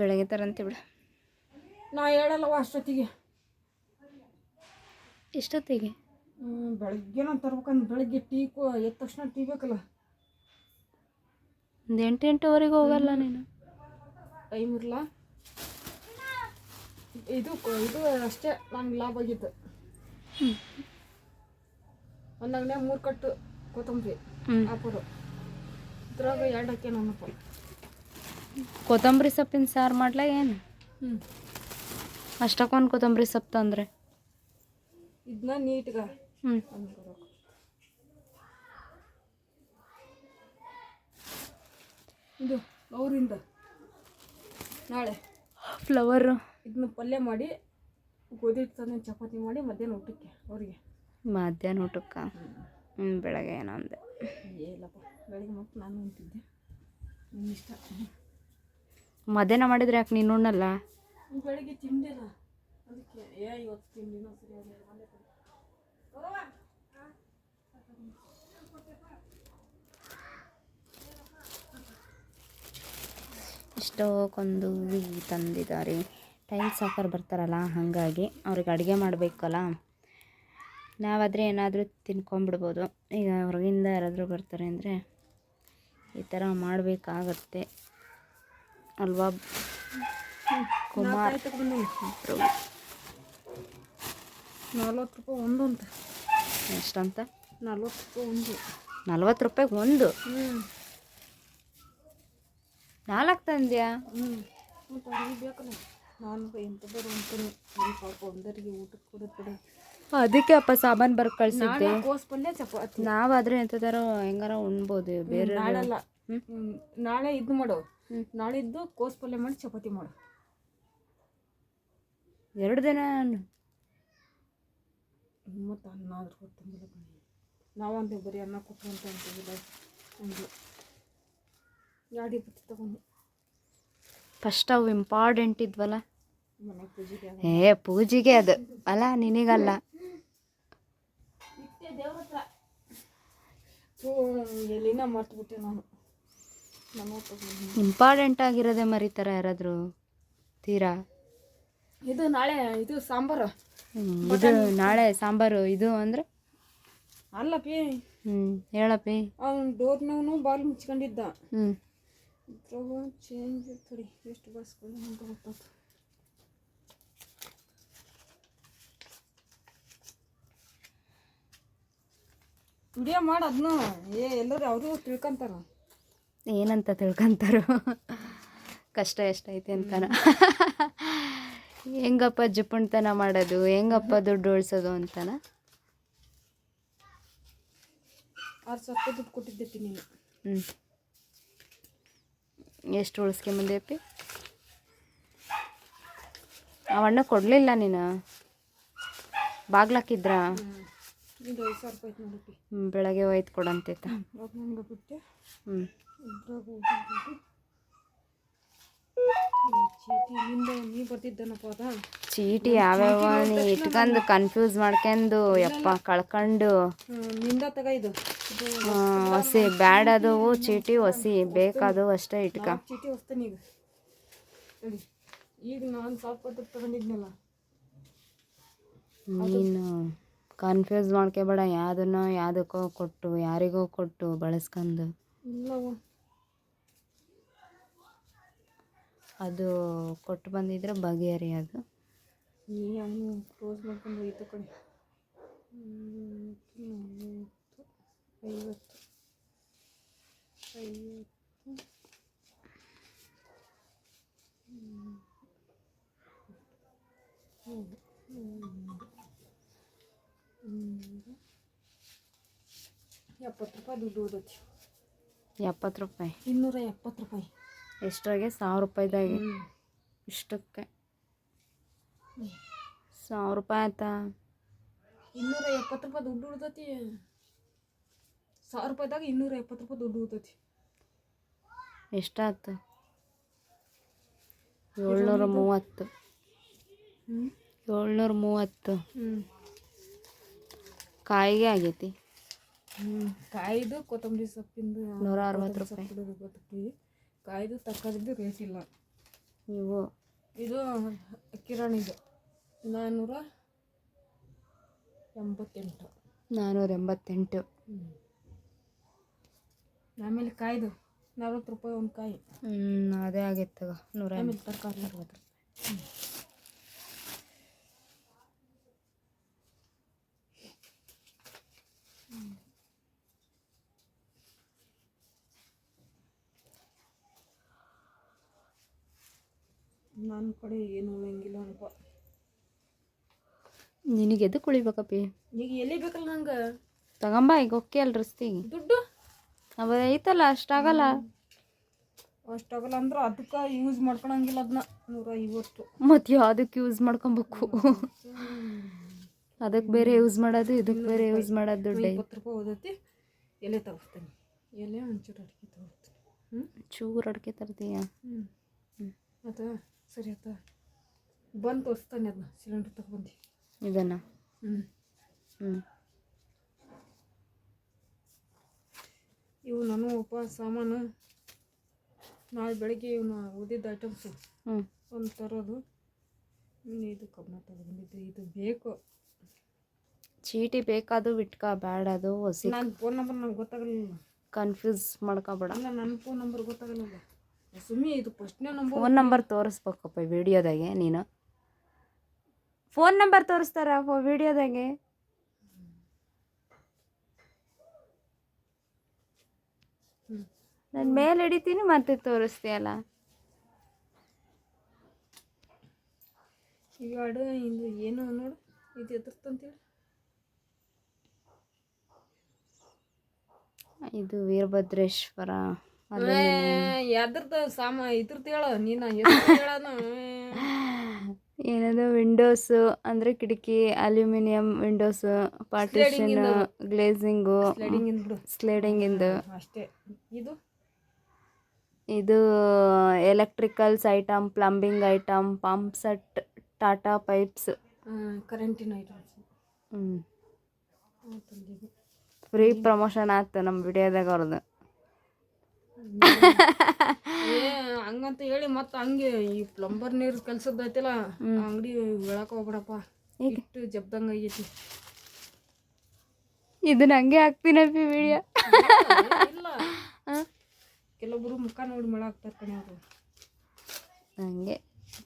ಬೆಳಗ್ಗೆ ತರಂತೆ ಬಿಡು. ನಾ ಹೇಳಲ್ಲವ ಅಷ್ಟೊತ್ತಿಗೆ. ಎಷ್ಟೊತ್ತಿಗೆ? ಬೆಳಗ್ಗೆ ನಾನು ತರ್ಬೇಕಂದ್ ಬೆಳಗ್ಗೆ ಟೀ ಕೊ ಎದ್ದ ತಕ್ಷಣ ಟೀ ಬೇಕಲ್ಲ. ಒಂದು ಎಂಟು ಎಂಟುವರೆಗೆ ಹೋಗಲ್ಲ ನೀನು. ಟೈಮ್ ಇರಲ್ಲ ಇದು ಇದು ಅಷ್ಟೇ ನಂಗೆ ಲಾಭ ಆಗಿತ್ತು ಒಂದಾಗ ಒಂದು ಅಂಗಡಿಯಾಗ ಮೂರು ಕಟ್ಟು ಕೊತ್ತಂಬರಿ ಹಾಕೋರು ಇದ್ರಾಗ ಎರಡು ಹಾಕ್ಯ ನನ್ನಪ್ಪ ಕೊತ್ತಂಬರಿ ಸೊಪ್ಪಿನ ಸಾರು ಮಾಡ್ಲ ಏನು? ಹ್ಞೂ ಅಷ್ಟಕ್ಕೊಂದು ಕೊತ್ತಂಬರಿ ಸೊಪ್ಪು ತಂದ್ರೆ. ಇದನ್ನ ನೀಟ್ಗ? ಹ್ಞೂ ಇದು ಅವರಿಂದ. ನಾಳೆ. ಫ್ಲವರು. ಇದನ್ನ ಪಲ್ಯ ಮಾಡಿ ಗೋಧಿ ಹಿಟ್ಟು ತಂದು ಚಪಾತಿ ಮಾಡಿ ಮಧ್ಯಾಹ್ನ ಊಟಕ್ಕೆ ಅವರಿಗೆ. ಮಧ್ಯಾಹ್ನ ಊಟಕ್ಕೆ? ಹ್ಞೂ ಬೆಳಗ್ಗೆ ಏನೋ ಅಂದೆ ಏಲಪ್ಪ ಬೆಳಗ್ಗೆ ಮತ್ತೆ ನಾನು ಅಂತಿದ್ದೆ ಇಷ್ಟ? ಮಧ್ಯಾಹ್ನ ಮಾಡಿದ್ರೆ ಯಾಕೆ ನೀನು ಉಣ್ಣಲ್ಲ? ಬೆಳಿಗ್ಗೆ ತಿಂದಿಲ್ಲ ಅದಕ್ಕೆ ಏ ಇವತ್ತು ತಿಂದಿನ ಸರಿಯಾಗಿ ಒಂದೇ ಕಡೆ. ಇಷ್ಟಕ್ಕೊಂದು ಹೂವಿ ತಂದಿದ್ದಾರೆ. ಟೈಲ್ಸ್ ಹಾಕೋರು ಬರ್ತಾರಲ್ಲ ಹಾಗಾಗಿ ಅವ್ರಿಗೆ ಅಡುಗೆ ಮಾಡಬೇಕಲ್ಲ. ನಾವಾದರೆ ಏನಾದರೂ ತಿನ್ಕೊಂಬಿಡ್ಬೋದು. ಈಗ ಹೊರಗಿಂದ ಯಾರಾದರೂ ಬರ್ತಾರೆ ಅಂದರೆ ಈ ಥರ ಮಾಡಬೇಕಾಗತ್ತೆ. ಅಲ್ವಾ? ಕುಮಾರ್. ನಲ್ವತ್ತು ರೂಪಾಯಿ ಒಂದು ಅಂತ. ಎಷ್ಟಂತ? ನಲ್ವತ್ತು ರೂಪಾಯಿ ಒಂದು. ನಲ್ವತ್ತು ರೂಪಾಯಿಗೆ ಒಂದು? ನಾಲ್ಕು ತಂದ್ಯಾ? ಹ್ಞೂ ಮತ್ತು ಬೇಕಲ್ಲ. ನಾನು ಎಂಥದ್ರು ಅಂತಾನೆ. ಪಾಪ ಒಂದರಿಗೆ ಊಟಕ್ಕೆ ಕೊಡುತ್ತೆ ಅದಕ್ಕೆ ಅಪ್ಪ ಸಾಮಾನು ಬರ್ ಕಳ್ಸಿದ್ದೆ. ನಾವಾದ್ರೆ ಎಂಥದಾರೋ ಹೆಂಗಾರ ಉಣ್ಬೋದು ಬೇರೆ. ನಾಳೆ ಇದು ಮಾಡು. ನಾಳಿದ್ದು ಕೋಸ್ ಪಲ್ಯ ಮಾಡಿ ಚಪಾತಿ ಮಾಡು. ಎರಡು ದಿನ ಮತ್ತು ಅನ್ನ ಆದರೂ ನಾವಂತೆ ಬರೀ ಅನ್ನ ಕೊಟ್ಟು ಅಂತ ಅಂತೀವಿಲ್ಲ ಹಂಗೆ. ಎರಡು ಇಪ್ಪತ್ತು ತಗೊಂಡು. ಫಸ್ಟ್ ಅವು ಇಂಪಾರ್ಟೆಂಟ್ ಇದ್ವಲ್ಲ? ಏ ಪೂಜೆಗೆ ಅದು. ಅಲ್ಲ ನಿನಗಲ್ಲ. ಎಲ್ಲಿನ ಮರ್ತು ಬಿಟ್ಟೆ ನಾನು. ಇಂಪಾರ್ಟೆಂಟ್ ಆಗಿರೋದೆ ಮರಿತಾರ ಯಾರಾದರೂ ತೀರಾ? ಇದು ನಾಳೆ ಇದು ಸಾಂಬಾರು. ಇದು ನಾಳೆ ಸಾಂಬಾರು ಇದು ಅಂದ್ರೆ? ಅಲ್ಲಪ್ಪಿ. ಹ್ಞೂ ಹೇಳಪ್ಪಿ. ಅವ್ನು ಡೋರ್ನವನು ಬಾಲ್ ಮುಚ್ಕೊಂಡಿದ್ದ. ಹ್ಞೂ ಚೇಂಜ್ ತಡಿ ಎಷ್ಟು ಬಳಸ್ಕೊಂಡು ಅಂತ ಗೊತ್ತಾಯ್ತು ವಿಡಿಯೋ ಮಾಡಿ ಅದನ್ನು ಏ ಎಲ್ಲರೂ ಅವರು ತಿಳ್ಕೊಂತಾರ. ಏನಂತ ತಿಳ್ಕೊಂತಾರೋ? ಕಷ್ಟ ಎಷ್ಟೈತೆ ಅಂತಾನ. ಹೆಂಗಪ್ಪ ಜಪುಣ್ತನ ಮಾಡೋದು? ಹೆಂಗಪ್ಪ ದುಡ್ಡು ಉಳಿಸೋದು ಅಂತಾನ? ಆರು ಸಾವಿರ ದುಡ್ಡು ಕೊಟ್ಟಿದ್ದೆ ನೀನು. ಹ್ಞೂ ಎಷ್ಟು ಉಳಿಸ್ಕೊಂಬಂದೇಪಿ ಅವಣ್ಣ ಕೊಡಲಿಲ್ಲ ನೀನು? ಬಾಗ್ಲಾಕಿದ್ರ ಬೆಳಗ್ಗೆ ಒಯ್ದು ಕೊಡಂತೈತ ಹ್ಞೂ ಚೀಟಿ ಯಾವ್ಯಾವ ನೀ ಇಟ್ಕೊಂಡು ಕನ್ಫ್ಯೂಸ್ ಮಾಡ್ಕೊಂಡು ಯಪ್ಪ ಕಳ್ಕೊಂಡು. ಇದು ಇದು ಆ, ಚೀಟಿ ಹೊಸಿ ಬೇಕಾದವು ಅಷ್ಟೇ ಇಟ್ಕ. ಚೀಟಿ ಹೊಸ್ತೇನೆ ಈಗ. ಈಗ ನಾನು ದುಡ್ಡು ತಗೊಂಡಿದ್ನಲ್ಲ. ನೀನು ಕನ್ಫ್ಯೂಸ್ ಮಾಡ್ಕೋಬೇಡ ಯಾವ್ದನ್ನೋ ಯಾವುದಕ್ಕೋ ಕೊಟ್ಟು ಯಾರಿಗೋ ಕೊಟ್ಟು ಬಳಸ್ಕೊಂಡು ಇಲ್ಲವ ಅದು ಕೊಟ್ಟು ಬಂದಿದ್ರೆ ಬಗೆಹರಿಯೋದು ಅದು. ಅವನು ಕ್ಲೋಸ್ ಮಾಡ್ಕೊಂಡು ಹೋಯ್ತು ಕಡೆ ಮೂವತ್ತು, ಐವತ್ತು ಐವತ್ತು. ಎಪ್ಪತ್ತು ರೂಪಾಯಿ ದುಡ್ಡು ಉಳ್ದೈತಿ ಎಪ್ಪತ್ತು ರೂಪಾಯಿ. ಇನ್ನೂರ ಎಪ್ಪತ್ತು ರೂಪಾಯಿ. ಎಷ್ಟ್ರಾಗೆ ಸಾವಿರ ರೂಪಾಯಿದಾಗೆ. ಇಷ್ಟಕ್ಕೆ. ಸಾವಿರ ರೂಪಾಯಿ ಆಯ್ತಾ? ಇನ್ನೂರ ಎಪ್ಪತ್ತು ರೂಪಾಯಿ ದುಡ್ಡು ಉಳ್ದತಿ ಸಾವಿರ ರೂಪಾಯಿದಾಗ ಇನ್ನೂರ ಎಪ್ಪತ್ತು ರೂಪಾಯಿ ದುಡ್ಡು ಉಳ್ದತಿ ಎಷ್ಟಾಯ್ತು? ಏಳ್ನೂರ ಮೂವತ್ತು. ಏಳ್ನೂರ ಮೂವತ್ತು. ಕಾಯಿಗೆ ಆಗೈತಿ. ಹ್ಞೂ ಕಾಯ್ದು ಕೊತ್ತಂಬರಿ ಸೊಪ್ಪಿಂದು ನೂರ ಅರವತ್ತು ರೂಪಾಯಿ. ಕಾಯ್ದು ತರಕಾರಿದ್ದು ರೇಟ್ ಇಲ್ಲ. ನೀವು ಇದು ಕಿರಾಣಿದು ನಾನ್ನೂರ ಎಂಬತ್ತೆಂಟು. ನಾನ್ನೂರ ಎಂಬತ್ತೆಂಟು. ಆಮೇಲೆ ಕಾಯ್ದು ನಲ್ವತ್ತು ರೂಪಾಯಿ ಒಂದು ಕಾಯಿ. ಹ್ಞೂ ಅದೇ ಆಗೈತೆ ತಗೋ ನೂರ ಆಮೇಲೆ ತರಕಾರಿ ಅರವತ್ತು ರೂಪಾಯಿ ನನ್ನ ಕಡೆ ಏನು ಉಳಂಗಿಲ್ಲ ಅನ್ಪ ನಿನಗೆ ಎದಕ್ಕೆ ಉಳಿಬೇಕಪ್ಪಿ? ಈಗ ಎಲ್ಲಿ ಬೇಕಲ್ಲ ನಂಗೆ ತಗೊಂಬ ಈಗ ಓಕೆ ಅಲ್ಲ ರಸ್ತಿ. ದುಡ್ಡು? ಅವ ಐತಲ್ಲ ಅಷ್ಟಾಗಲ್ಲ ಅಷ್ಟಾಗಲ್ಲ ಅಂದ್ರೆ ಅದಕ್ಕೆ ಯೂಸ್ ಮಾಡ್ಕೊಳಂಗಿಲ್ಲ ಅದನ್ನ ನೂರ ಐವತ್ತು ಮತ್ತು ಯಾವುದಕ್ಕೆ ಯೂಸ್ ಮಾಡ್ಕೊಬೇಕು? ಅದಕ್ಕೆ ಬೇರೆ ಯೂಸ್ ಮಾಡೋದು ಇದಕ್ಕೆ ಬೇರೆ ಯೂಸ್ ಮಾಡೋದು ದುಡ್ಡು ಇಪ್ಪತ್ತು ರೂಪಾಯಿ ಓದತಿ ಎಲೆ ತಗೋತೀನಿ. ಎಲೆ ಒಂಚೂರು ಅಡಿಕೆ ತಗೋತೀನಿ. ಹ್ಞೂ ಚೂರು ಅಡಿಕೆ ತರ್ತೀಯ? ಹ್ಞೂ ಆತ ಸರಿ ಆಯ್ತಾ ಬಂದು ತೋರಿಸ್ತಾನೆ ಅದನ್ನ ಸಿಲಿಂಡರ್ ತಗೊಬಂದು ಇದನ್ನ? ಹ್ಞೂ ಹ್ಞೂ ಇವು ನಾನು ಒಬ್ಬ ಸಾಮಾನು. ನಾಳೆ ಬೆಳಗ್ಗೆ ಇವನು ಓದಿದ್ದ ಐಟಮ್ಸು ಹ್ಞೂ ಒಂದು ತರೋದು. ಇನ್ನು ಇದು ಕಬ್ಬಣ ತಗೊಂಡಿದ್ದು ಇದು ಬೇಕು. ಚೀಟಿ ಬೇಕಾದು ಬಿಟ್ಕ ಬೇಡ ಅದು ಹೊಸ ನನ್ನ ಫೋನ್ ನಂಬರ್ ನಂಗೆ ಗೊತ್ತಾಗಲಿಲ್ಲ. ಕನ್ಫ್ಯೂಸ್ ಮಾಡ್ಕೊಬೇಡ. ನನ್ನ ಫೋನ್ ನಂಬರ್ ಗೊತ್ತಾಗಲಿಲ್ಲ. ಸುಮ್ಮನೆ ಇದು ಫಸ್ಟ್ನೇ ನಂಬರ್ ಫೋನ್ ನಂಬರ್ ತೋರಿಸ್ಬೇಕಪ್ಪ ವಿಡಿಯೋದಾಗೆ ನೀನು. ಫೋನ್ ನಂಬರ್ ತೋರಿಸ್ತಾರ ವಿಡಿಯೋದಾಗೆ. ನಾನು ಮೇಲೆ ಹಿಡಿತೀನಿ ಮತ್ತೆ ತೋರಿಸ್ತೀಯಲ್ಲ. ಈಗ ಅಡು ಇದು ಏನು ನೋಡು ಇದು ಎದುರ್ತಂತೇಳಿ ಇದು ವೀರಭದ್ರೇಶ್ವರ. ಯಾವ್ದ್ರದ್ದು ಸಾಮ ಇದ್ರದ್ದು ಹೇಳು ನೀನು ಹೆಸ್ರು ಹೇಳೋನು ಏನದು ವಿಂಡೋಸ್ ಅಂದ್ರೆ ಕಿಟಕಿ aluminium windows partition glazing sliding ಇಂದ ಅಷ್ಟೇ. ಇದು? ಇದು electricals item plumbing item pump set Tata pipes ಕರೆಂಟಿನ ಐಟಮ್ಸ್ ಹ್ಞೂ ಫ್ರೀ ಪ್ರಮೋಷನ್ ಆಯ್ತು ನಮ್ಮ ವಿಡಿಯೋದಾಗ ಅವ್ರದ್ದು. ಹಂಗಂತ ಹೇಳಿ ಮತ್ತೆ ಹಂಗೆ ಈ ಪ್ಲಂಬರ್ ನೀರು ಕೆಲ್ಸದ್ ಐತಿಲ್ಲ ಅಂಗಡಿ ಹೇಳಕ್ ಹೋಗ್ಬಿಡಪ್ಪ. ಇಷ್ಟು ಜಬ್ದಂಗ ಆಗೈತಿ. ಇದನ್ನ ಹಂಗೆ ಹಾಕ್ತೀನಿ ವಿಡಿಯೋ? ಇಲ್ಲ ಕೆಲವೊಬ್ರು ಮುಖ ನೋಡಿ ಮಳೆ ಹಾಕ್ತಾರೆ ಕಣೆ ಅವರು. ಹಂಗೆ.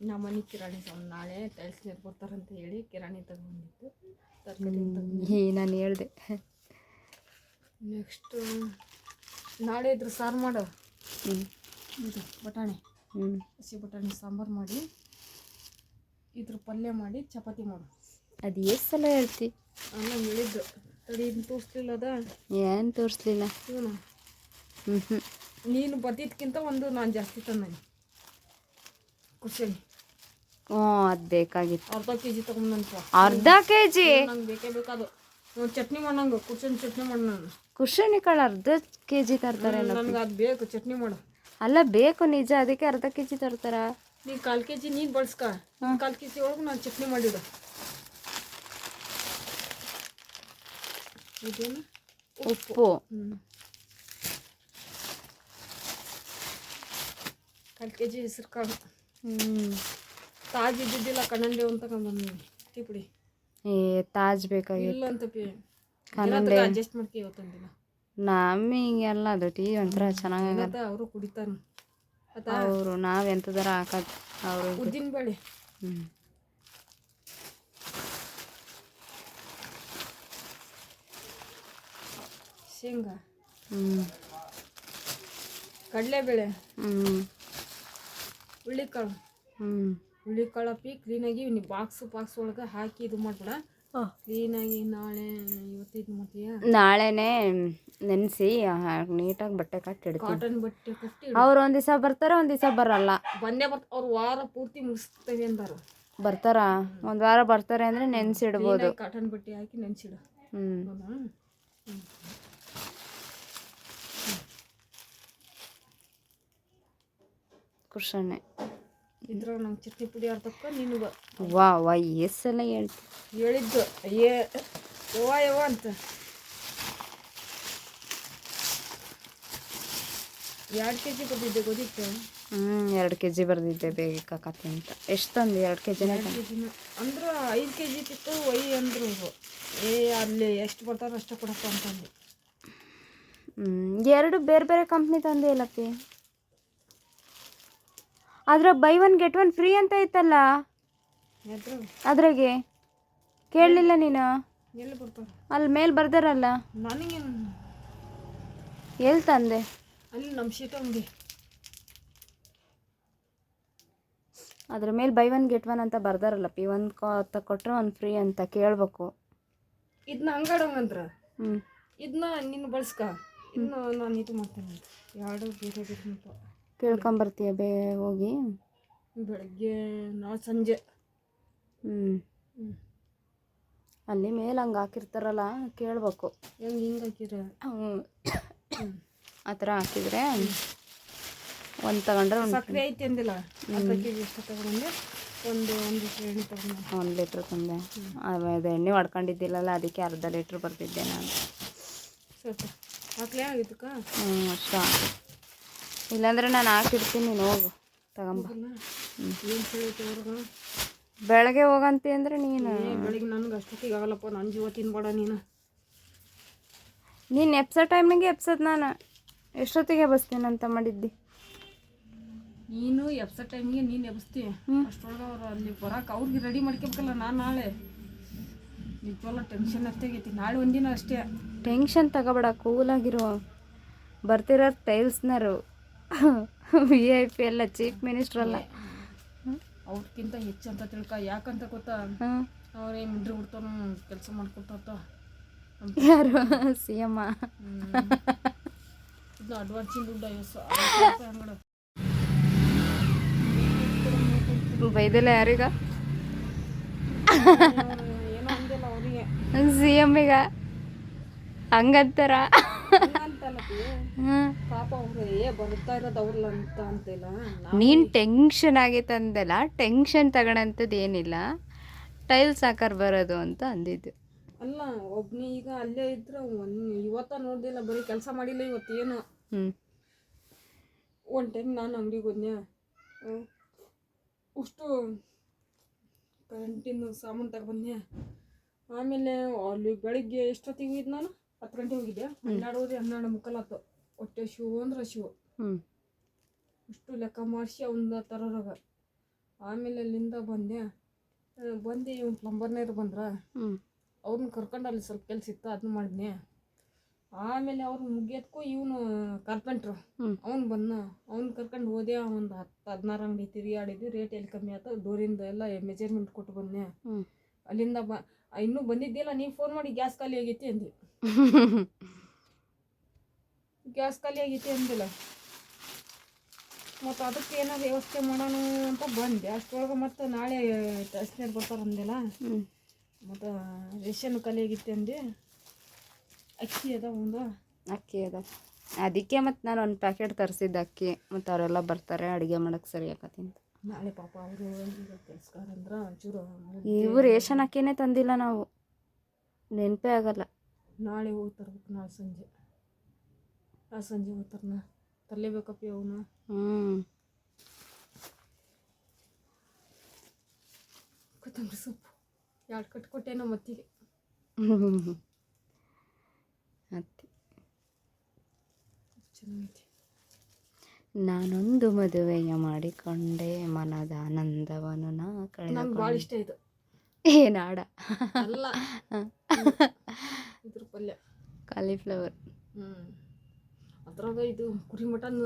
ನಮ್ಮ ಮನೆ ಕಿರಾಣಿ ಸಾಮಾನು ನಾಳೆ ಟೈಲ್ಸ್ ಕೊಡ್ತಾರಂತ ಹೇಳಿ ಕಿರಾಣಿ ತಗೊಂಡಿದ್ದು. ತರಕಾರಿ ನಾನು ಹೇಳ್ದೆ. ನೆಕ್ಸ್ಟ್ ನಾಳೆ ಇದ್ರ ಸಾರು ಮಾಡು. ಹ್ಞೂ ಇದು ಬಟಾಣಿ. ಹ್ಞೂ ಹಸಿ ಬಟಾಣಿ ಸಾಂಬಾರು ಮಾಡಿ ಇದ್ರ ಪಲ್ಯ ಮಾಡಿ ಚಪಾತಿ ಮಾಡು. ಅದು ಎಷ್ಟು ಸಲ ಹೇಳ್ತಿ? ಅಲ್ಲ ಹೇಳಿದ್ದು. ತಡಿ ಏನು ತೋರಿಸ್ಲಿಲ್ಲ ಅದ? ಏನು ತೋರಿಸ್ಲಿಲ್ಲ? ಹ್ಞೂ ಹ್ಞೂ ಹ್ಞೂ ನೀನು ಬದ್ದಿದ್ಕಿಂತ ಒಂದು ನಾನು ಜಾಸ್ತಿ ತಂದೆ ಖುಷಿಯಾಗಿ ಹ್ಞೂ ಅದು ಬೇಕಾಗಿತ್ತು. ಅರ್ಧ ಕೆ ಜಿ ತೊಗೊಂಬಂತ ಅರ್ಧ ಕೆ ಜಿ ನಂಗೆ ಬೇಕೇ ಬೇಕಾದು ಚಟ್ನಿ ಮಾಡಂಗ ಕುರ್ಸಣಿ ಚಟ್ನಿ ಮಾಡು ನಾನು. ಕುಶನಿ ಕಾಳು ಅರ್ಧ ಕೆ ಜಿ ತರ್ತಾರೆ ನನಗೆ ಅದು ಬೇಕು ಚಟ್ನಿ ಮಾಡು. ಅಲ್ಲ ಬೇಕು ನಿಜ ಅದಕ್ಕೆ ಅರ್ಧ ಕೆ ಜಿ ತರ್ತಾರ? ನೀ ಕಾಲು ಕೆ ಜಿ ನೀನು ಬಳಸ್ಕ. ಕಾಲು ಕೆ ಜಿ ಒಳಗೆ ನಾನು ಚಟ್ನಿ ಮಾಡಿಡು. ಇದೇನು? ಉಪ್ಪು. ಕಾಲು ಕೆ ಜಿ ಹೆಸರು ಕಾಳು. ಹ್ಞೂ ತಾಜ್ ಇದ್ದಿದ್ದಿಲ್ಲ ಕಣ್ಣಂಡೆ ಅಂತ ತಗೊಂಡ್ಬಂದು ಟೀ ಪುಡಿ. ಏ ತಾಜ್ ಬೇಕಾಗಿತ್ತು ಕನ್ನಂಡೆ ಅಡ್ಜಸ್ಟ್ ಮಾಡ್ಕೊ ಇವತ್ತೊಂದಿನ ನಮ್ಮಿ ಹಿಂಗೆಲ್ಲ ಅದು ಟೀ ಒಂಥರ ಚೆನ್ನಾಗಿ ಅವರು ಕುಡಿತಾರ. ಆತ ಅವರು ನಾವು ಎಂಥದಾರ ಹಾಕೋದು ಅವರು ಉದ್ದಿನ ಬೇಳೆ. ಹ್ಞೂ ಶೇಂಗಾ. ಹ್ಞೂ ಕಡಲೆಬೇಳೆ. ಹ್ಞೂ ಹುಳ್ಳಿಕಾಳು. ಹ್ಞೂ ಹುಳ್ಳಿಕಾಳು ಹಾಕಿ ಕ್ಲೀನಾಗಿ ನೀವು ಬಾಕ್ಸ್ ಬಾಕ್ಸ್ ಒಳಗೆ ಹಾಕಿ ಇದು ಮಾಡ್ಬೇಡ. ಕ್ಲೀನಾಗಿ ನಾಳೆ ಇವತ್ತೈದು ಮಾಡ್ತೀಯ ನಾಳೆನೇ ನೆನೆಸಿ ನೀಟಾಗಿ ಬಟ್ಟೆ ಕಟ್ಟಿ ಇಡ್ತೀವಿ ಕಾಟನ್ ಬಟ್ಟೆ ಕಟ್ಟಿ ಅವ್ರು ಒಂದು ದಿವಸ ಬರ್ತಾರೆ ಒಂದು ದಿವಸ ಬರಲ್ಲ. ಬಂದೇ ಬರ್ತ ಅವ್ರು ವಾರ ಪೂರ್ತಿ ಮುಗಿಸ್ತೇವೆ ಅಂದಾರು. ಬರ್ತಾರ? ಒಂದು ವಾರ ಬರ್ತಾರೆ ಅಂದರೆ ನೆನೆಸಿಡ್ಬೋದು. ಕಾಟನ್ ಬಟ್ಟೆ ಹಾಕಿ ನೆನ್ಸಿಡು. ಹ್ಞೂ ಹೌದಾ? ಇದ್ರಾಗ ನಂಗೆ ಚಟ್ನಿ ಪುಡಿ ಅರ್ಧಕ್ಕ ನೀನು ವಾ ವಾ ಎಷ್ಟು ಸಲ ಹೇಳ್ತಿ. ಹೇಳಿದ್ದು ಅಯ್ಯೇ ಯವ್ವ ಯವ್ವ ಅಂತ. ಎರಡು ಕೆ ಜಿ ಕೊಟ್ಟಿದ್ದೆ ಗೊತ್ತಿತ್ತು? ಹ್ಞೂ ಎರಡು ಕೆ ಜಿ ಬರ್ದಿದ್ದೆ ಬೇಗ ಕಾಕತಿ ಅಂತ. ಎಷ್ಟು ತಂದು ಎರಡು ಕೆ ಜಿನೇ ಎರಡು ಕೆ ಜಿನ ಅಂದ್ರೆ ಐದು ಕೆ ಜಿ ತಿತ್ತು ಒಯ್ ಅಂದ್ರು. ಏ ಅಲ್ಲಿ ಎಷ್ಟು ಬರ್ತಾರೋ ಅಷ್ಟು ಕೊಡಪ್ಪ ಅಂತಂದು. ಹ್ಞೂ ಎರಡು ಬೇರೆ ಬೇರೆ ಕಂಪ್ನಿ ತಂದೆ ಇಲ್ಲಪ್ಪಿ ಅದ್ರ buy one get one free ಅಂತ ಐತಲ್ಲ? ಎದ್ರು ಅದ್ರಾಗೆ? ಕೇಳಲಿಲ್ಲ ನೀನು? ಅಲ್ಲಿ ಮೇಲೆ ಬರ್ದಾರಲ್ಲ? ಎಲ್ಲಿ ತಂದೆ? ಅಲ್ಲಿ ನಮ್ಮ ಅದ್ರ ಮೇಲೆ ಬೈ ಒನ್ ಗೆಟ್ ಒನ್ ಅಂತ ಬರ್ದಾರಲ್ಲ ಪಿ ಒನ್ ಕೊ ಕೊಟ್ಟರೆ ಒಂದು ಫ್ರೀ ಅಂತ ಕೇಳಬೇಕು. ಇದನ್ನ ಅಂಗಡಂಗಂದ್ರ ಹ್ಞೂ ಇದನ್ನ ನೀನು ಬಳಸ್ಕ. ಇನ್ನು ನಾನು ಇದು ಮಾಡ್ತೇನೆ ಎರಡು ಬೇರೆ ಕೇಳ್ಕೊಂಬರ್ತೀಯ ಬೇ ಹೋಗಿ? ಬೆಳಗ್ಗೆ ನಾಳೆ ಸಂಜೆ. ಹ್ಞೂ ಅಲ್ಲಿ ಮೇಲೆ ಹಂಗೆ ಹಾಕಿರ್ತಾರಲ್ಲ ಕೇಳಬೇಕು. ಹೆಂಗೆ ಹಿಂಗೆ ಹಾಕಿರ? ಆ ಥರ ಹಾಕಿದ್ರೆ ಒಂದು ತಗೊಂಡ್ರೆ ಒಂದು ಸಕ್ಕರೆ ಐತಿ ಅಂದಿಲ್ಲ? ಅರ್ಧ ಕೆ ಜಿ ಎಷ್ಟು ತಗೊಂಡೆ ಒಂದು ಒಂದು ಎಣ್ಣೆ ತಗೊಂಡೆ ಒಂದು ಲೀಟ್ರ್ ತಂದೆ. ಅದು ಎಣ್ಣೆ ಹೊಡ್ಕೊಂಡಿದ್ದಿಲ್ಲಲ್ಲ ಅದಕ್ಕೆ ಅರ್ಧ ಲೀಟ್ರ್ ಬರ್ತಿದ್ದೆ ನಾನು. ಸ್ವಲ್ಪ ಹಾಕ್ಲೇ ಆಗಿದ್ದಕ್ಕ ಹ್ಞೂ ಅಷ್ಟು. ಇಲ್ಲಾಂದ್ರೆ ನಾನು ಹಾಕಿಡ್ತೀನಿ ನೀನು ಹೋಗು ತಗೊಂಬ. ಬೆಳಗ್ಗೆ ಹೋಗಂತಿ ಅಂದರೆ ನೀನು ಬೆಳಿಗ್ಗೆ ನನಗೆ ಅಷ್ಟೊತ್ತಿಗೆ ಆಗಲ್ಲಪ್ಪ ನನ್ನ ಜೀವ ತಿನ್ಬೇಡ ನೀನು. ನೀನು ಎಪ್ಸೋ ಟೈಮ್ನಾಗೆ ಎಪ್ಸೋದು ನಾನು. ಎಷ್ಟೊತ್ತಿಗೆ ಅಂತ ಮಾಡಿದ್ದಿ? ನೀನು ಎಪ್ಸ ಟೈಮ್ಗೆ ನೀನು ಎಬ್ಸ್ತಿ. ಅಷ್ಟೊಳಗೆ ಅವ್ರು ಅಲ್ಲಿ ಬರಕ್ಕೆ ಅವ್ರಿಗೆ ರೆಡಿ ಮಾಡ್ಕೊಬೇಕಲ್ಲ ನಾನು ನಾಳೆ. ನಿಜವಲ್ಲ ಟೆನ್ಷನ್ ಅಷ್ಟಾಗೈತಿ ನಾಳೆ ಒಂದಿನ ಅಷ್ಟೇ. ಟೆನ್ಷನ್ ತಗೋಬೇಡ ಕೂಲಾಗಿರೋ ಬರ್ತಿರೋ ಟೈಲ್ಸ್ನರು ವಿ ಐ ಪಿ ಎಲ್ಲ ಚೀಫ್ ಮಿನಿಸ್ಟರ್ ಅಲ್ಲ. ಅವ್ರಕ್ಕಿಂತ ಹೆಚ್ಚು ಅಂತ ತಿಳ್ಕ ಯಾಕಂತ ಗೊತ್ತಾ? ಅವ್ರು ಏನು ಮಿಡ್ರಿ ಬಿಡ್ತಾನ ಕೆಲಸ ಮಾಡ್ಕೊತಾತ ಯಾರು? ಸಿ ಎಮ್ಮ ಇದು ಅಡ್ವಾನ್ಸಿನ ದುಡ್ಡು ಐವತ್ತು ಬೈದಿಲ್ಲ ಯಾರೀಗ? ಸಿ ಎಮ್ಮಿಗ ಹಂಗಂತಾರ? ಅಂತಲ್ಲಪ್ಪಿ ಟೆನ್ಷನ್ ನಾ- ನೀನು ಟೆನ್ಷನ್ ತಗೊಳಂಥದ್ದು ಏನಿಲ್ಲ. ಟೈಲ್ಸ್ ಹಾಕರ್ ಬರೋದು ಅಂತ ಅಂದಿದ್ದು. ಅಲ್ಲ ಒಬ್ನಿ ಈಗ ಅಲ್ಲೇ ಇದ್ರೆ ಇವತ್ತ ನೋಡ್ದಿಲ್ಲ ಬರೀ ಕೆಲಸ ಮಾಡಿಲ್ಲ ಇವತ್ತು ಏನು ಹ್ಞೂ ಒಂದು ಟೈಮ್ ನಾನು ಅಂಗಡಿಗೆ ಹೋದ್ನ್ಯಾ? ಅಷ್ಟು ಕರೆಂಟಿನ ಸಾಮಾನು ತಗೊಂಡ್ಯಾ ಆಮೇಲೆ ಅಲ್ಲಿ ಬೆಳಿಗ್ಗೆ ಎಷ್ಟೊತ್ತಿಗೆ ಹೋಗಿದ್ದು ನಾನು? ಹತ್ತು ಗಂಟೆ ಹೋಗಿದ್ದೆ ಹನ್ನೆರಡು ಹೋದ್ರೆ ಹನ್ನೆರಡು ಮುಕ್ಕಾಲಾತು. ಹೊಟ್ಟೆ ಶಿವು ಅಂದ್ರೆ ಶಿವು ಹ್ಞೂ ಅಷ್ಟು ಲೆಕ್ಕ ಮಾಡಿಸಿ ಅವನ್ನ ತರೋರಾಗ ಆಮೇಲೆ ಅಲ್ಲಿಂದ ಬಂದೆ. ಬಂದು ಇವ್ನು ಪ್ಲಂಬರ್ನೇರು ಬಂದ್ರ. ಅವ್ರನ್ನ ಕರ್ಕೊಂಡು ಅಲ್ಲಿ ಸ್ವಲ್ಪ ಕೆಲಸ ಇತ್ತು ಅದನ್ನ ಮಾಡಿದ್ನೆ. ಆಮೇಲೆ ಅವ್ರು ಮುಗಿಯೋದಕ್ಕೂ ಇವನು ಕಾರ್ಪೆಂಟ್ರು. ಅವ್ನು ಬಂದ. ಅವ್ನ ಕರ್ಕೊಂಡು ಹೋದೆ ಒಂದು ಹತ್ತು ಹದಿನಾರು ಅಂಗಡಿ ತಿರುಗಾಡಿದ್ವಿ ರೇಟ್ ಎಲ್ಲಿ ಕಮ್ಮಿ ಆಯ್ತು ಡೋರಿಂದ ಎಲ್ಲ ಮೆಜರ್ಮೆಂಟ್ ಕೊಟ್ಟು ಬಂದೆ. ಅಲ್ಲಿಂದ ಬ ಇನ್ನೂ ಬಂದಿದ್ದಿಲ್ಲ ನೀವು ಫೋನ್ ಮಾಡಿ ಗ್ಯಾಸ್ ಖಾಲಿ ಆಗೈತಿ ಅಂದಿ. ಗ್ಯಾಸ್ ಖಾಲಿ ಆಗೈತಿ ಅಂದಿಲ್ಲ. ಮತ್ತು ಅದಕ್ಕೆ ಏನೋ ವ್ಯವಸ್ಥೆ ಮಾಡೋಣ ಅಂತ ಬಂದೆ. ಅಷ್ಟರೊಳಗೆ ಮತ್ತು ನಾಳೆ ತಹಸೀಲ್ದಾರ್ ಬರ್ತಾರೆ ಅಂದಿಲ್ಲ. ಮತ್ತು ರೇಷನ್ ಖಾಲಿ ಆಗಿತ್ತು ಅಂದೆ. ಅಕ್ಕಿ ಅದ ಒಂದು. ಅಕ್ಕಿ ಅದ. ಅದಕ್ಕೆ ಮತ್ತು ನಾನು ಒಂದು ಪ್ಯಾಕೆಟ್ ತರಿಸಿದ್ದೆ ಅಕ್ಕಿ. ಮತ್ತು ಅವರೆಲ್ಲ ಬರ್ತಾರೆ ಅಡುಗೆ ಮಾಡೋಕ್ಕೆ ಸರಿ ನಾಳೆ ಪಾಪ ಅವರು ಈಗ ಕೆಲ್ಸಗಾರ ಅಂದ್ರೆ ಒಂಚೂರು ಇವು ರೇಷನ್ ಅಕ್ಕಿನೇ ತಂದಿಲ್ಲ ನಾವು. ನೆನಪೇ ಆಗಲ್ಲ. ನಾಳೆ ಹೋಗಿ ತರ್ಬೇಕು ನಾಳೆ ಸಂಜೆ. ನಾಳೆ ಸಂಜೆ ಹೋಗಿ ತರ್ನ. ತರಲೇಬೇಕಪ್ಪಿ ಅವನ್ನ ಹ್ಞೂ ಕೊತ್ತಂಬರಿ ಸೊಪ್ಪು. ಎರಡು ಕಟ್ ಕೊಟ್ಟೆ ನಮ್ಮ ಅತ್ತಿಗೆ. ಅತ್ತಿ. ಚೆನ್ನಾಗೈತಿ. ನಾನೊಂದು ಮದುವೆಯ ಮಾಡಿಕೊಂಡೆ ಮನದ ಆನಂದವನ್ನು ನಾ ನಂಗೆ ಭಾಳ ಇಷ್ಟ ಇದು. ಏನಾಡ ಅಲ್ಲ. ಇದ್ರ ಪಲ್ಯ. ಕಾಲಿಫ್ಲವರ್ ಹ್ಞೂ ಅದ್ರಾಗ ಇದು ಕುರಿ ಮಟನ್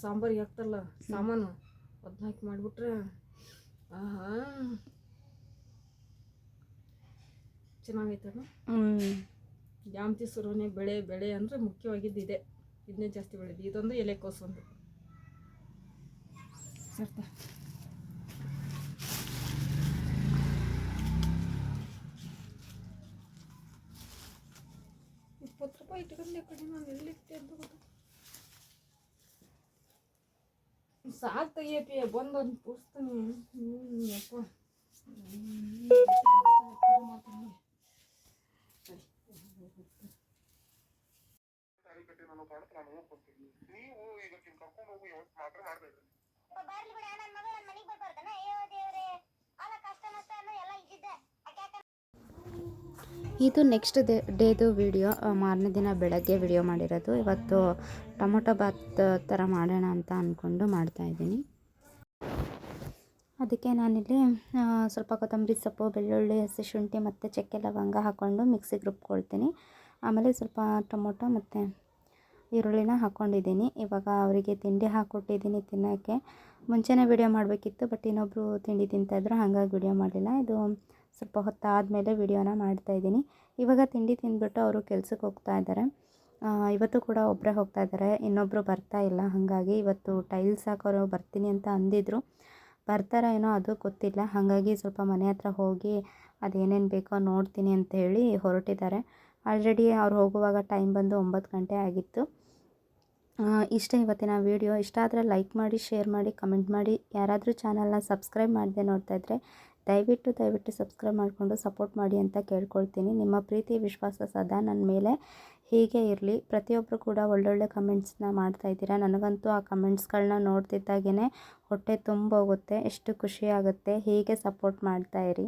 ಸಾಂಬಾರಿಗೆ ಹಾಕ್ತಾರಲ್ಲ ಸಾಮಾನು. ಅದನ್ನ ಹಾಕಿ ಮಾಡಿಬಿಟ್ರೆ ಆಹಾ. ಚೆನ್ನಾಗೈತಣ್ಣ. ಹ್ಞೂ ಜಾಮತಿ ಸುರವನೆ ಬೆಳೆ ಬೆಳೆ ಅಂದರೆ ಮುಖ್ಯವಾಗಿದ್ದು ಇದೆ ಇದನ್ನೇ ಜಾಸ್ತಿ ಬೆಳೆದು ಇದೊಂದು ಎಲೆಕೋಸು ಒಂದು. ಸರ್ತ ಇಪ್ಪತ್ತು ರೂಪಾಯಿ ಇಟ್ಕೊಂಡೆ ಕಡೆ ನಾನು ಎಲ್ಲಿಟ್ಟೆ ಅಂತ ಗೊತ್ತ ಸಾಕು ತೆಗಿಯಪ್ಪಿ ಬಂದು ಒಂದು ಪುಸ್ತನಿ ಹ್ಞೂ ಯಪ್ಪ ಹ್ಮ್. ಮಾಡ್ತೀನಿ. ತಾಳಿಕಟ್ಟೆ ನಾನು ಕಾಣುತ್ತೆ ನಾನು ಹೋಗ್ಕೊಡ್ತೀನಿ ನೀವು ಈಗ ಕರ್ಕೊಂಡು ಹೋಗಿ ವ್ಯವಸ್ಥೆ ಮಾತ್ರ ಮಾಡಬೇಡ್ರಿ ಬರ್ಲಿ ಬಿಡ ನನ್ನ ಮಗಳು ನನ್ನ ಮನೆಗೆ ಬರ್ಬಾರ್ದನ ಅಯ್ಯೋ ದೇವ್ರೆ ಅಲ್ಲ ಕಷ್ಟ ನಷ್ಟ ಅನ್ನೋ ಎಲ್ಲ ಇದ್ದಿದ್ದೆ ಆಕೆ ಇದು ನೆಕ್ಸ್ಟ್ ಡೇ ಡೇದು ವಿಡಿಯೋ ಮಾರನೇ ದಿನ ಬೆಳಗ್ಗೆ ವಿಡಿಯೋ ಮಾಡಿರೋದು. ಇವತ್ತು ಟೊಮೊಟೊ ಬಾತ್ ಥರ ಮಾಡೋಣ ಅಂತ ಅಂದ್ಕೊಂಡು ಮಾಡ್ತಾಯಿದ್ದೀನಿ ಅದಕ್ಕೆ ನಾನಿಲ್ಲಿ ಸ್ವಲ್ಪ ಕೊತ್ತಂಬರಿ ಸೊಪ್ಪು, ಬೆಳ್ಳುಳ್ಳಿ, ಹಸಿ ಶುಂಠಿ ಮತ್ತು ಚಕ್ಕೆ ಲವಂಗ ಹಾಕ್ಕೊಂಡು ಮಿಕ್ಸಿಗೆ ರುಬ್ಕೊಳ್ತೀನಿ ಆಮೇಲೆ ಸ್ವಲ್ಪ ಟೊಮೊಟೊ ಮತ್ತು ಈರುಳ್ಳಿನ ಹಾಕ್ಕೊಂಡಿದ್ದೀನಿ ಇವಾಗ ಅವರಿಗೆ ತಿಂಡಿ ಹಾಕ್ಕೊಟ್ಟಿದ್ದೀನಿ ತಿನ್ನೋಕ್ಕೆ. ಮುಂಚೆನೇ ವಿಡಿಯೋ ಮಾಡಬೇಕಿತ್ತು ಬಟ್ ಇನ್ನೊಬ್ಬರು ತಿಂಡಿ ತಿಂತಾಯಿದ್ರು ಹಾಗಾಗಿ ವಿಡಿಯೋ ಮಾಡಲಿಲ್ಲ. ಇದು ಸ್ವಲ್ಪ ಹೊತ್ತಾದಮೇಲೆ ವಿಡಿಯೋನ ಮಾಡ್ತಾಯಿದ್ದೀನಿ ಇವಾಗ ತಿಂಡಿ ತಿಂದ್ಬಿಟ್ಟು ಅವರು ಕೆಲ್ಸಕ್ಕೆ ಹೋಗ್ತಾ ಇದ್ದಾರೆ ಇವತ್ತು ಕೂಡ ಒಬ್ಬರೇ ಹೋಗ್ತಾ ಇದ್ದಾರೆ ಇನ್ನೊಬ್ಬರು ಬರ್ತಾ ಇಲ್ಲ. ಹಾಗಾಗಿ ಇವತ್ತು ಟೈಲ್ಸ್ ಹಾಕೋರು ಬರ್ತೀನಿ ಅಂತ ಅಂದಿದ್ರು. ಬರ್ತಾರ ಏನೋ ಅದು ಗೊತ್ತಿಲ್ಲ. ಹಾಗಾಗಿ ಸ್ವಲ್ಪ ಮನೆ ಹತ್ರ ಹೋಗಿ ಅದೇನೇನು ಬೇಕೋ ನೋಡ್ತೀನಿ ಅಂತ ಹೇಳಿ ಹೊರಟಿದ್ದಾರೆ. ಆಲ್ರೆಡಿ ಅವ್ರು ಹೋಗುವಾಗ ಟೈಮ್ ಬಂದು ಒಂಬತ್ತು ಗಂಟೆ ಆಗಿತ್ತು. ಇಷ್ಟೇ ಇವತ್ತಿನ ವೀಡಿಯೋ. ಇಷ್ಟ ಆದರೆ ಲೈಕ್ ಮಾಡಿ, ಶೇರ್ ಮಾಡಿ, ಕಮೆಂಟ್ ಮಾಡಿ. ಯಾರಾದರೂ ಚಾನಲ್ನ ಸಬ್ಸ್ಕ್ರೈಬ್ ಮಾಡದೆ ನೋಡ್ತಾ ಇದ್ದರೆ ದಯವಿಟ್ಟು ದಯವಿಟ್ಟು ಸಬ್ಸ್ಕ್ರೈಬ್ ಮಾಡಿಕೊಂಡು ಸಪೋರ್ಟ್ ಮಾಡಿ ಅಂತ ಕೇಳ್ಕೊಳ್ತೀನಿ. ನಿಮ್ಮ ಪ್ರೀತಿ, ವಿಶ್ವಾಸ ಸದಾ ನನ್ನ ಮೇಲೆ ಹೀಗೆ ಇರಲಿ. ಪ್ರತಿಯೊಬ್ಬರು ಕೂಡ ಒಳ್ಳೊಳ್ಳೆ ಕಮೆಂಟ್ಸ್ನ ಮಾಡ್ತಾ ಇದ್ದೀರಾ? ನನಗಂತೂ ಆ ಕಮೆಂಟ್ಸ್ಗಳನ್ನ ನೋಡ್ತಿದ್ದಾಗೇ ಹೊಟ್ಟೆ ತುಂಬೋಗುತ್ತೆ, ಎಷ್ಟು ಖುಷಿ ಆಗುತ್ತೆ. ಹೀಗೆ ಸಪೋರ್ಟ್ ಮಾಡ್ತಾ ಇರಿ.